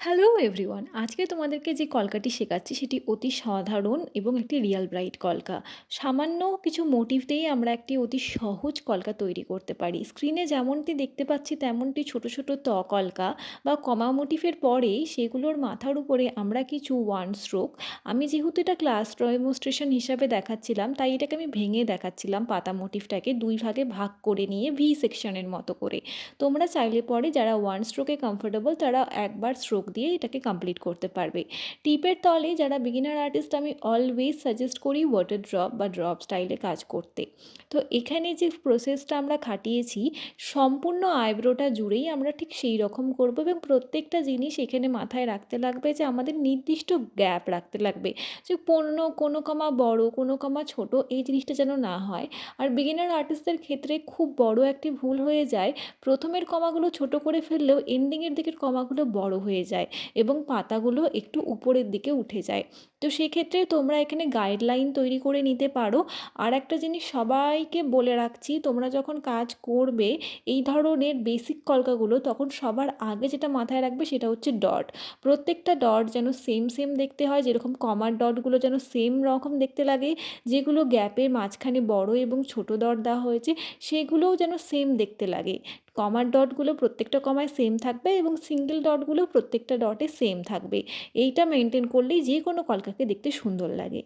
Hello everyone, আজকে তোমাদেরকে যে কলকাটি শেখাচ্ছি সেটি অতি সাধারণ এবং একটি রিয়াল ব্রাইট কলকা। সামান্য কিছু মোটিভ দিয়েই আমরা একটি অতি সহজ কলকা তৈরি করতে পারি। স্ক্রিনে যেমনটি দেখতে পাচ্ছি তেমনটি ছোট ছোট ত কলকা বা কমা মোটিভের পরে সেগুলোর মাথার উপরে আমরা কিছু ওয়ান স্ট্রোক আমি যেহেতু এটা ক্লাস ডেমনস্ট্রেশন হিসাবে দেখাচ্ছিলাম, তাই এটাকে আমি ভেঙে দেখাচ্ছিলাম পাতা মোটিভটাকে দুই ভাগে ভাগ করে নিয়ে ভি সেকশনের মতো করে। তোমরা চাইলে পরে যারা ওয়ান স্ট্রোকে কমফোর্টেবল তারা একবার স্ট্রোক দিয়ে এটাকে কমপ্লিট করতে পারবে। টিপের তলে যারা বিগিনার আর্টিস্ট আমি অলওয়েজ সাজেস্ট করি ওয়াটার ড্রপ বা ড্রপ স্টাইলে কাজ করতে। তো এখানে যে প্রসেসটা আমরা খাটিয়েছি, সম্পূর্ণ আইব্রোটা জুড়েই আমরা ঠিক সেই রকম করব এবং প্রত্যেকটা জিনিস এখানে মাথায় রাখতে লাগবে যে আমাদের নির্দিষ্ট গ্যাপ রাখতে লাগবে। যে পণ্য কোনো কমা বড়, কোনো কমা ছোট এই জিনিসটা যেন না হয়। আর বিগিনার আর্টিস্টদের ক্ষেত্রে খুব বড় একটি ভুল হয়ে যায়। প্রথমের কমাগুলো ছোট করে ফেললেও এন্ডিংয়ের দিকের কমাগুলো বড় হয়ে যায়। এবং পাতাগুলো একটু উপরের দিকে উঠে যায়। তো সেক্ষেত্রে তোমরা এখানে গাইডলাইন তৈরি করে নিতে পারো। আর একটা জিনিস সবাইকে বলে রাখছি, তোমরা যখন কাজ করবে, এই ধরনের বেসিক কলকাগুলো, তখন সবার আগে যেটা মাথায় রাখবে সেটা হচ্ছে ডট প্রত্যেকটা ডট যেন সেম সেম দেখতে হয়, যেরকম কমার ডটগুলো যেন সেম রকম দেখতে লাগে, যেগুলো গ্যাপের মাঝখানে বড় এবং ছোট ডট দেওয়া হয়েছে, সেগুলোও যেন সেম দেখতে লাগে। কমার ডটগুলো প্রত্যেকটা কমায় সেম থাকবে এবং সিঙ্গেল ডটগুলো প্রত্যেকটা ডটে সেম থাকবে। এইটা মেনটেন করলেই যে কোনো কলকাকে দেখতে সুন্দর লাগে।